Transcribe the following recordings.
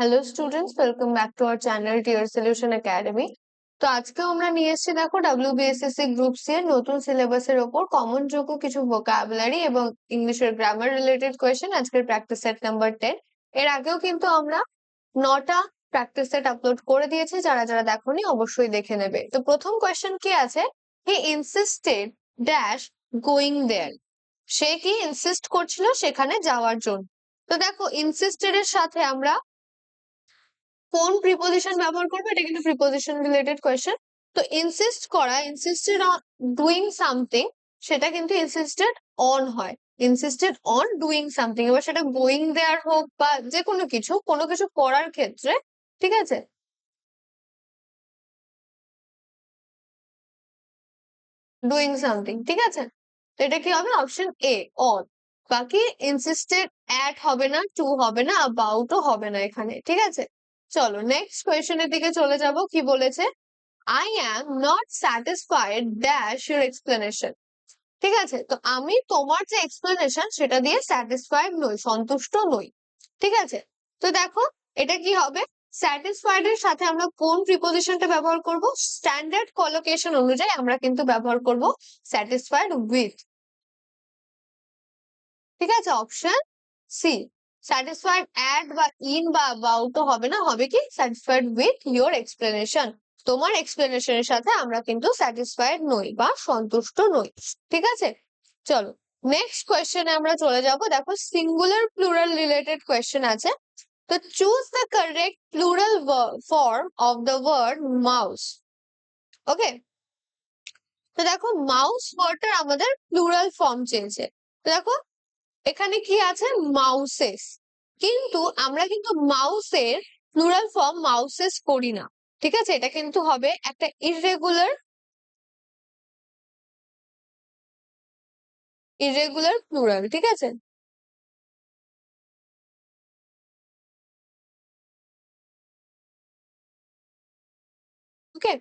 Hello students welcome back to our channel Tier Solution Academy তো আজকে আমরা নিয়ে এসেছি, দেখো ডাব্লিউবিএসএসসি গ্রুপ সি এর নতুন সিলেবাসের ওপর কমন যোগ্য কিছু ভোকাবুলারি এবং ইংলিশের গ্রামার রিলেটেড কোয়েশ্চেন আজকের প্র্যাকটিস সেট নাম্বার টেন এর আগেও কিন্তু আমরা নটা প্র্যাকটিস সেট আপলোড করে দিয়েছি, যারা যারা দেখোনি অবশ্যই দেখে নেবে। তো প্রথম কোয়েশ্চেন কি আছে? He insisted dash going there সে কি ইনসিস্ট করছিল সেখানে যাওয়ার জন্য। তো দেখো ইনসিস্টেড এর সাথে আমরা কোন প্রিপোজিশন ব্যবহার করব? এটা কিন্তু প্রিপোজিশন রিলেটেড কোয়েশ্চেন তো ইনসিস্ট করা ইনসিস্টেড অন ডুইং সামথিং সেটা কিন্তু ইনসিস্টেড অন হয়। ইনসিস্টেড অন ডুইং সামথিং এবার সেটা গোয়িং দেয়ার হোক বা যে কোনো কিছু কোনো কিছু করার ক্ষেত্রে, ঠিক আছে? ডুইং সামথিং ঠিক আছে? তো এটা কি হবে? অপশন এ অন বাকি ইনসিস্টেড অ্যাট হবে না টু হবে না অ্যাবাউটও হবে না এখানে, ঠিক আছে? চলো নেক্সট কোয়েশনের দিকে চলে যাব। কি বলেছে? I am not satisfied dash your explanation ঠিক আছে? তো আমি তোমার যে এক্সপ্লেনেশন সেটা দিয়ে স্যাটিসফাইড নই, সন্তুষ্ট নই। ঠিক আছে? তো দেখো, এটা কি হবে? স্যাটিসফাইড এর সাথে আমরা কোন প্রিপোজিশনটা ব্যবহার করব? স্ট্যান্ডার্ড কলোকেশন অনুযায়ী আমরা কিন্তু ব্যবহার করব স্যাটিসফাইড উইথ ঠিক আছে? অপশন সি স্যাটিসফাইড অ্যাট বা ইন বা অ্যাবাউটও হবে না, হবে কি? স্যাটিসফাইড উইথ ইয়োর এক্সপ্লেনেশন তোমার এক্সপ্লেনেশনের সাথে আমরা কিন্তু স্যাটিসফাইড নই বা সন্তুষ্ট নই, ঠিক আছে? চলো নেক্সট কোয়েশ্চেনে আমরা চলে যাব। দেখো সিঙ্গুলার প্লুরাল রিলেটেড কোয়েশ্চেন আছে। তো choose the correct plural form of the word mouse okay তো দেখো মাউস ওয়ার্ডটার আমাদের প্লুরাল ফর্ম চেয়েছে। তো দেখো এখানে কি আছে? মাউসেস কিন্তু আমরা কিন্তু মাউসের প্লুরাল ফর্ম মাউসেস করি না। ঠিক আছে? এটা কিন্তু হবে একটা ইরেগুলার ইরেগুলার প্লুরাল ঠিক আছে? ওকে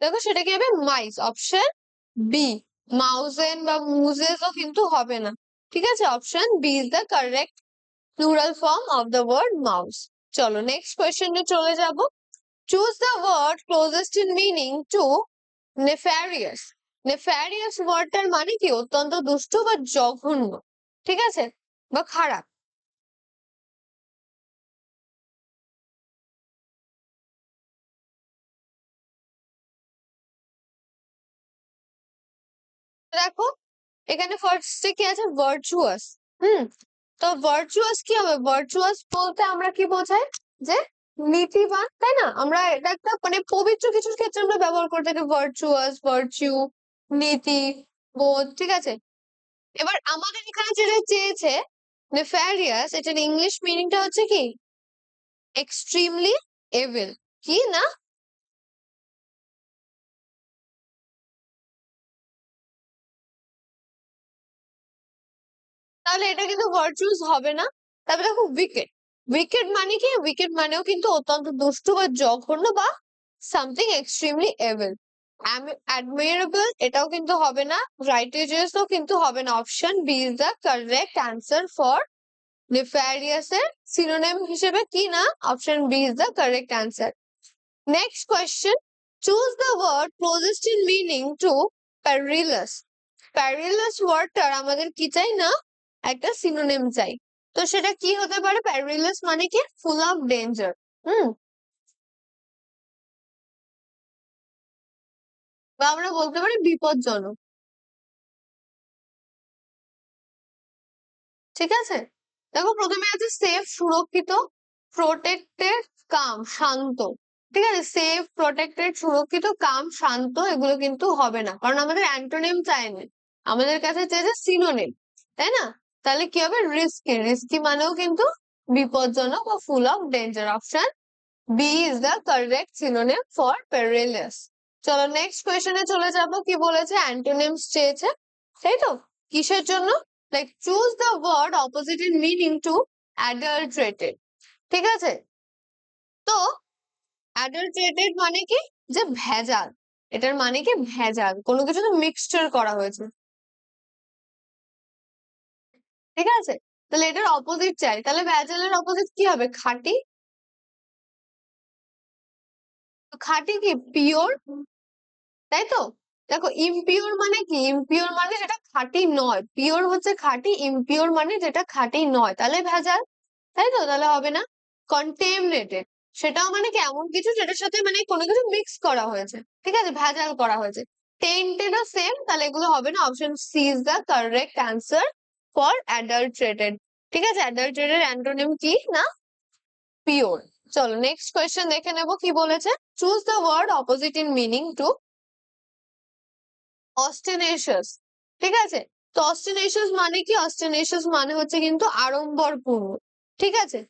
দেখো সেটা কি হবে? মাইস অপশন বি মাউজেন বা মুজেসও কিন্তু হবে না। ঠিক আছে option B is the correct plural form of the word mouse চলো নেক্সট কোয়েশ্চেনে চলে যাব choose the word closest in meaning to nefarious nefarious ওয়ার্ডটার মানে কি অত্যন্ত দুষ্ট বা জঘন্য ঠিক আছে বা খারাপ দেখো এখানে ফার্স্টে কি আছে? ভার্চুয়াস হুম? তো ভার্চুয়াস কি হবে? ভার্চুয়াস বলতে আমরা কি বোঝাই? যে নীতিবান, তাই না? আমরা এটা একটা মানে পবিত্র কিছুর ক্ষেত্রে আমরা ব্যবহার করে থাকি। ভার্চুয়াস ভার্চু নীতি, বোধ, ঠিক আছে? এবার আমাদের এখানে যেটা চেয়েছে নেফারিয়াস এটার ইংলিশ মিনিংটা হচ্ছে কি? এক্সট্রিমলি এভিল কি না? তাহলে এটা কিন্তু ভার্চুয়াস হবে না। তারপরে দেখো উইকেট উইকেট মানে কি? উইকেট মানেও কিন্তু অত্যন্ত দুষ্টু বা জঘন্য বা সামথিং এক্সট্রিমলি এভেল অ্যাডমিরেবল এটাও কিন্তু হবে না। রাইটেজিয়াসও কিন্তু হবে না। Option B is the correct answer for nefarious এর সিনোনিম হিসেবে কি না? Option B is the correct answer next question choose the word closest in meaning to perilous perilous ওয়ার্ডটার আমাদের কি চাই না? একটা সিনোনিম চাই। তো সেটা কি হতে পারে? প্যারিলাস মানে কি? Full of danger hmm? বা আমরা বলতে পারি বিপজ্জনক। ঠিক আছে? দেখো প্রথমে আছে সেফ সুরক্ষিত প্রোটেক্টেড কাম শান্ত। ঠিক আছে? সেফ প্রোটেক্টেড সুরক্ষিত কাম শান্ত এগুলো কিন্তু হবে না। কারণ আমাদের অ্যান্টোনিম চাইনি আমাদের কাছে চেয়েছে সিনোনিম তাই না? তাহলে কি হবে? রিস্কি রিস্কি মানেও কিন্তু বিপজ্জনক বা full of danger option B is the correct synonym for perilous চলো নেক্সট কোয়েশনে চলে যাব। কি বলেছে? অ্যান্টোনিমস চেয়েছে। তাই তো? কিসের জন্য? Like choose the word opposite in meaning to adulterated ঠিক আছে? তো অ্যাডাল্ট্রেটেড মানে কি? যে ভেজাল। এটার মানে কি? ভেজাল। কোনো কিছু তো মিক্সচার করা হয়েছে। ঠিক আছে? তাহলে এটার অপোজিট চাই। তাহলে ভেজালের অপোজিট কি হবে? খাঁটি? খাঁটি কি? পিওর তাই তো? দেখো ইমপিওর মানে কি? ইমপিওর মানে যেটা খাঁটি নয়। পিওর হচ্ছে খাঁটি ইমপিওর মানে যেটা খাঁটি নয়। তাহলে ভেজাল? তাই তো? তাহলে হবে না? কন্টেমনেটেড সেটাও মানে কি? এমন কিছু যেটার সাথে মানে কোনো কিছু মিক্স করা হয়েছে। ঠিক আছে? ভেজাল করা হয়েছে। টেন্টেডও সেম তাহলে এগুলো হবে না? Option C is the correct answer for adulterated ঠিক আছে? অ্যাডাল্ট্রেটেড অ্যান্টোনিম কি? না? পিওর চলো নেক্সট কোয়েশ্চেন দেখে নেব কি বলেছে? Choose the word opposite in meaning to ostentatious ঠিক আছে? তো অস্টেনেশিয়াস মানে কি? অস্টেনেশিয়াস মানে হচ্ছে কিন্তু আড়ম্বরপূর্ণ। ঠিক আছে?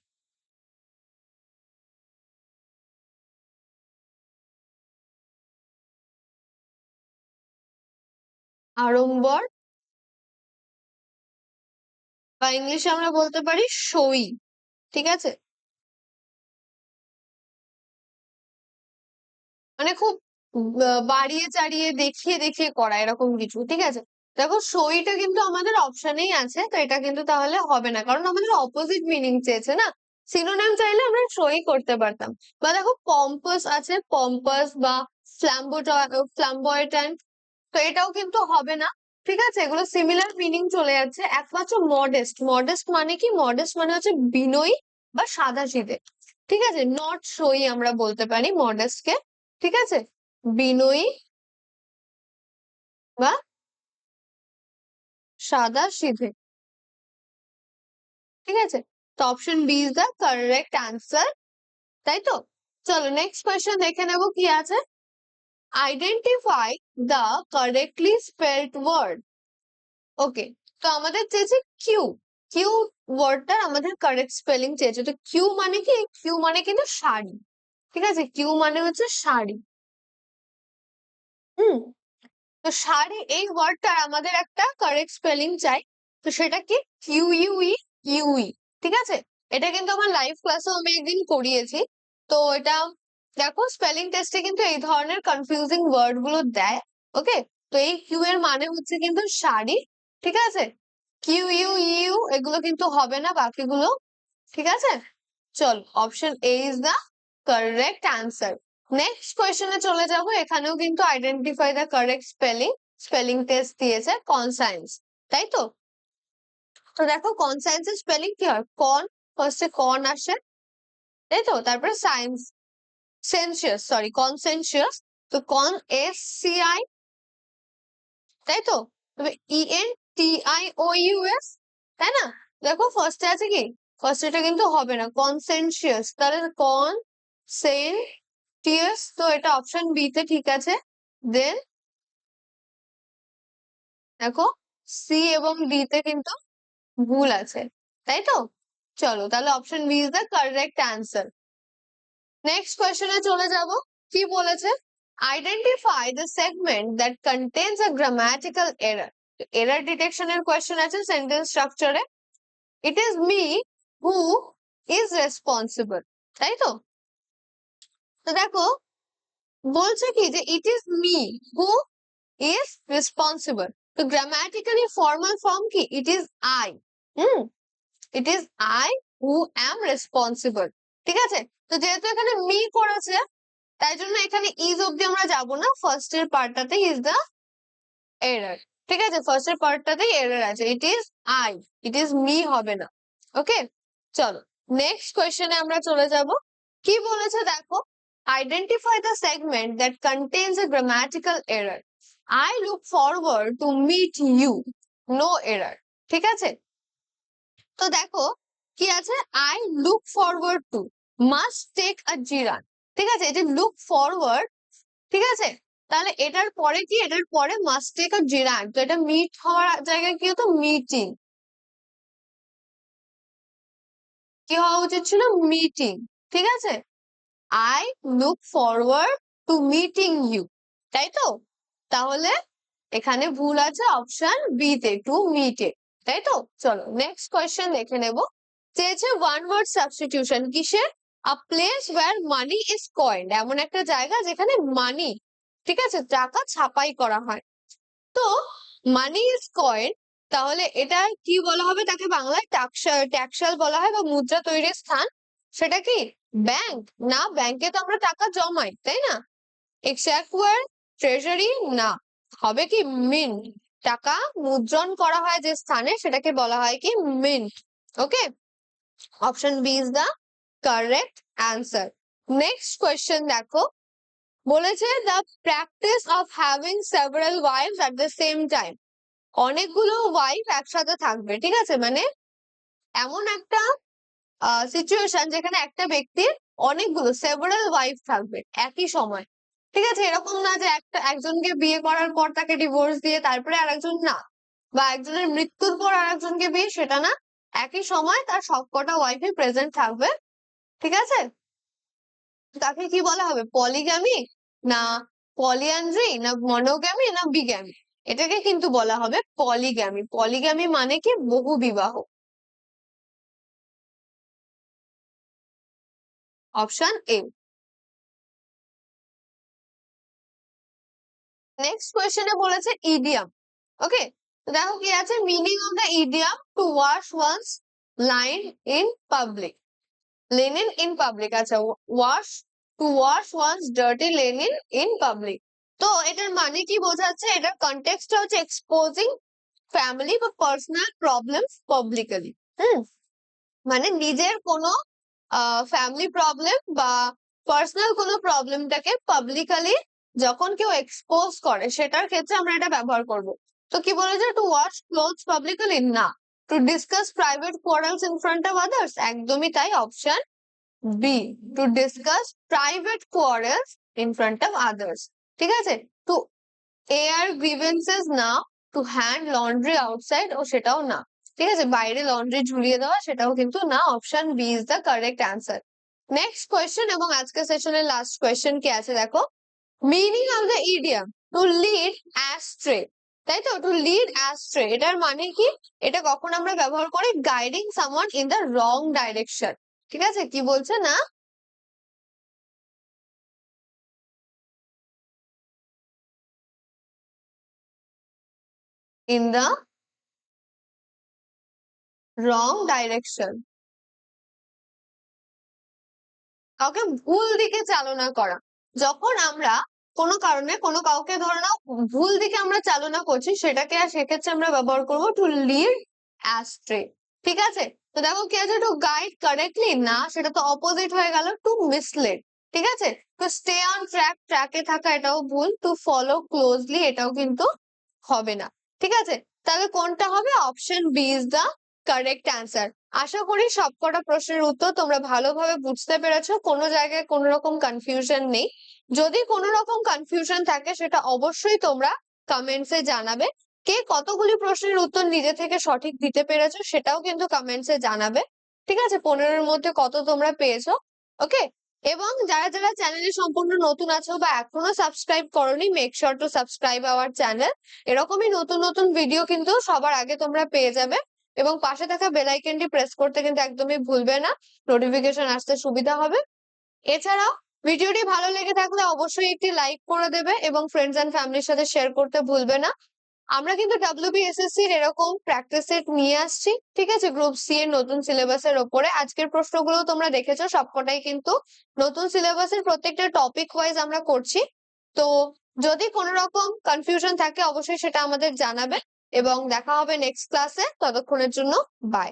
আড়ম্বর বা ইংলিশে আমরা বলতে পারি সই, ঠিক আছে? মানে খুব বাড়িয়ে চাড়িয়ে দেখিয়ে দেখিয়ে করা এরকম কিছু, ঠিক আছে? দেখো সইটা কিন্তু আমাদের অপশনেই আছে, তো এটা কিন্তু তাহলে হবে না। কারণ আমাদের অপোজিট মিনিং চেয়েছে না? সিনোনিম চাইলে আমরা সই করতে পারতাম। বা দেখো পম্পাস আছে পম্পাস বা ফ্ল্যাম্বয়েট্যান্ট তো এটাও কিন্তু হবে না। ঠিক আছে? এগুলো সিমিলার মিনিং চলে যাচ্ছে। একমাত্র মডেস্ট মডেস্ট মানে কি? মডেস্ট মানে হচ্ছে বিনয়ী বা সাদা সাদাসিধে। ঠিক আছে? নট সই আমরা বলতে পারি মডেস্ট কে। ঠিক আছে? বিনয়ী বা সাদা সিধে ঠিক আছে? তো option B is the correct answer তাই তো? চলো নেক্সট কোয়েশ্চেন দেখে নেব কি আছে। Identify the correctly spelled word okay তো আমাদের চেয়েছে কিউ কিউ ওয়ার্ডটার আমাদের কারেক্ট স্পেলিং চেয়েছে। তো কিউ মানে কি? কিউ মানে কিন্তু শাড়ি। ঠিক আছে? কিউ মানে হচ্ছে শাড়ি। হুম। তো শাড়ি, এই ওয়ার্ডটার আমাদের একটা কারেক্ট স্পেলিং চাই। তো সেটা কি? কিউ ইউই ইউই ঠিক আছে? এটা কিন্তু আমার লাইভ ক্লাসেও আমি একদিন করিয়েছি। তো এটা দেখো স্পেলিং টেস্টে কিন্তু এই ধরনের কনফিউজিং ওয়ার্ডগুলো দেয় ওকে তো এই কিউ এর মানে হচ্ছে কিন্তু শাড়ি, ঠিক আছে? কিউ ইউ ইউ এগুলো কিন্তু হবে না বাকিগুলো, ঠিক আছে? চল option A is the correct answer next কোয়েশ্চেনে চলে যাব, এখানেও কিন্তু identify the correct spelling spelling test দিয়েছে কনসায়েন্স তাই তো? তো দেখো কনসায়েন্সের স্পেলিং কি হয়? কন ফার্স্টে কন আসে, তাই তো? তারপরে সায়েন্স সেন্সিয়াস সরি কনসেনসিয়াস তো কন এস সি আই তাই তো? তবে E N T I O U S তাই না? দেখো ফার্স্টে আছে কি? ফার্স্ট এটা কিন্তু হবে না কনসেনসিয়াস তাহলে কন সেন টিয়ার্স তো এটা অপশন বি তে ঠিক আছে দেন দেখো সি এবং ডি তে কিন্তু ভুল আছে, তাই তো? চলো, তাহলে option B is the correct answer next কোয়েশ্চেনে চলে যাব। কি বলেছে? Identify the segment that contains a grammatical error error ডিটেকশনের question আছে sentence স্ট্রাকচারে it is me who is responsible তাই তো? তো দেখো, বলছে কি যে it is me who is responsible তো গ্রামাটিক্যালি ফর্মাল ফর্ম কি? It is I hmm? It is I who am responsible ঠিক আছে? তো যেহেতু এখানে মি করেছে, তাই জন্য এখানে ইজ অব্দি আমরা যাব না। ফার্স্ট এর পার্টটাতে ইজ দ্য এরার ঠিক আছে? ফার্স্ট এর পার্টটাতেই এরার আছে। It is I it is me হবে না। ওকে চলো। নেক্সট কোয়েশ্চেনে আমরা চলে যাব। কি বলেছে দেখো? Identify the segment that contains a grammatical error I look forward to meet you no error ঠিক আছে? তো দেখো, কি আছে? I look forward to must take a জিরান ঠিক আছে? এটা লুক ফরওয়ার্ড ঠিক আছে? তাহলে এটার পরে কি? এটার পরে মাস্ট টেক আ জিরান তো এটা মিট হওয়ার জায়গায় কি হতো? মিটিং কি হওয়া উচিত ছিল? মিটিং ঠিক আছে? I look forward to meeting you তাই তো? তাহলে এখানে ভুল আছে অপশন বি তে টু মিটে তাই তো? চলো নেক্সট কোয়েশ্চেন দেখে নেব। চেয়েছে ওয়ান ওয়ার্ড সাবস্টিটিউশন কিসের? A place where money is coined এমন একটা জায়গা যেখানে মানি ঠিক আছে, টাকা ছাপাই করা হয়। তো মানি ইজ কয়েন তাহলে এটা কি বলা হবে? তাকে বাংলায় ট্যাক্সাল বলা হয় বা মুদ্রা তৈরির স্থান। সেটা কি? ব্যাংক না ব্যাংকে তো আমরা টাকা জমাই, তাই না? এক্সাকুয়ার ট্রেজারি না। হবে কি? মিন্ট টাকা মুদ্রণ করা হয় যে স্থানে, সেটাকে বলা হয় কি? Mint okay option B is the correct answer next question দেখো। বলেছে the practice of having several wifes at the same time অনেকগুলো ওয়াইফ একসাথে থাকবে, ঠিক আছে? মানে এমন একটা সিচুয়েশন যেখানে একটা ব্যক্তির অনেকগুলো সেভারাল ওয়াইফ থাকবে একই সময়। ঠিক আছে? এরকম না যে একটা, একজনকে বিয়ে করার পর তাকে ডিভোর্স দিয়ে তারপরে আরেকজন না। বা একজনের মৃত্যুর পর আরেকজনকে বিয়ে, সেটা না। একই সময় তার সবকটা ওয়াইফই প্রেজেন্ট থাকবে ঠিক আছে? তাকে কি বলা হবে? পলিগ্যামি না পলিয়ান্ড্রি? না মনোগ্যামি না বিগ্যামি এটাকে কিন্তু বলা হবে পলিগ্যামি পলিগ্যামি মানে কি? বহু বিবাহ। Option A. নেক্সট কোয়েশ্চেনে বলেছে ইডিয়াম ওকে দেখো কি আছে? Meaning of the idiom to wash one's line in public linen in public আচ্ছা wash to wash one's dirty linen in public তো এটার মানে কি বোঝাচ্ছে? এটার কনটেক্সটটা হচ্ছে এক্সপোজিং ফ্যামিলি বা পার্সোনাল প্রবলেমস পাবলিকালি হুম? মানে নিজের কোনো ফ্যামিলি প্রবলেম বা পার্সোনাল কোনো প্রবলেমটাকে পাবলিকালি যখন কেউ এক্সপোজ করে, সেটার ক্ষেত্রে আমরা এটা ব্যবহার করব। তো কি বলেছে? টু ওয়াশ ক্লোথস পাবলিকালি না। To discuss private quarrels in front of others একদমই তাই option B to discuss private quarrels in front of others ঠিক আছে? টু এয়ার গ্রিভেন্সেস না টু হ্যান্ড লন্ড্রি আউটসাইড ও সেটাও না। ঠিক আছে? বাইরে লন্ড্রি ঝুলিয়ে দেওয়া, সেটাও কিন্তু না। Option B is the correct answer next question এবং আজকের সেশনের লাস্ট কোয়েশ্চেন কি আছে দেখো? Meaning of the idiom to lead astray তাই তো? টু লিড অ্যাস্ট্রে এটার মানে কি? এটা কখন আমরা ব্যবহার করি? Guiding someone in the wrong direction ঠিক আছে? কি বলছে না? ইন দ্য রং ডাইরেকশন কাউকে ভুল দিকে চালনা করা। যখন আমরা কোনো কারণে কোনো কাউকে ধরে নাও, ভুল দিকে আমরা চালনা করছি, সেটাকে আর সেক্ষেত্রে আমরা ব্যবহার করব টু লিড অ্যাস্ট্রে ঠিক আছে? তো দেখো কি আছে? টু গাইড কারেক্টলি না, সেটা তো অপোজিট হয়ে গেল টু মিসলেড ঠিক আছে? তো স্টে অন ট্র্যাক ট্র্যাকে থাকা এটাও ভুল টু ফলো ক্লোজলি এটাও কিন্তু হবে না, ঠিক আছে? তাহলে কোনটা হবে? Option B is the correct answer আশা করি সবকটা প্রশ্নের উত্তর তোমরা ভালোভাবে বুঝতে পেরেছ, কোনো জায়গায় কোনো রকম কনফিউশন নেই। যদি কোনো রকম কনফিউশন থাকে, সেটা অবশ্যই তোমরা কমেন্টসে জানাবে। কে কতগুলি প্রশ্নের উত্তর নিজে থেকে সঠিক দিতে পেরেছ, সেটাও কিন্তু কমেন্টসে জানাবে। ঠিক আছে? পনেরোর মধ্যে কত তোমরা পেয়েছ? ওকে এবং যারা যারা চ্যানেলে সম্পূর্ণ নতুন আছো বা এখনও সাবস্ক্রাইব করনি make sure to subscribe our channel এরকমই নতুন নতুন ভিডিও কিন্তু সবার আগে তোমরা পেয়ে যাবে। এবং পাশে থাকা বেল আইকনটি প্রেস করতে কিন্তু একদমই ভুলবে না। নোটিফিকেশন আসতে সুবিধা হবে। এছাড়াও ভিডিওটি ভালো লেগে থাকলে অবশ্যই একটি লাইক করে দেবে এবং ফ্রেন্ডস এন্ড ফ্যামিলির সাথে শেয়ার করতে ভুলবে না। আমরা কিন্তু ডাব্লিউবিএসএসসি এর এরকম প্র্যাকটিস সেট নিয়ে আসছি, ঠিক আছে? গ্রুপ সি এর নতুন সিলেবাসের ওপরে। আজকের প্রশ্নগুলো তোমরা দেখেছ, সবকটাই কিন্তু নতুন সিলেবাসের প্রত্যেকটা টপিক ওয়াইজ আমরা করছি। তো যদি কোনো রকম কনফিউশন থাকে, অবশ্যই সেটা আমাদের জানাবে। এবং দেখা হবে নেক্সট ক্লাসে ততক্ষণের জন্য বাই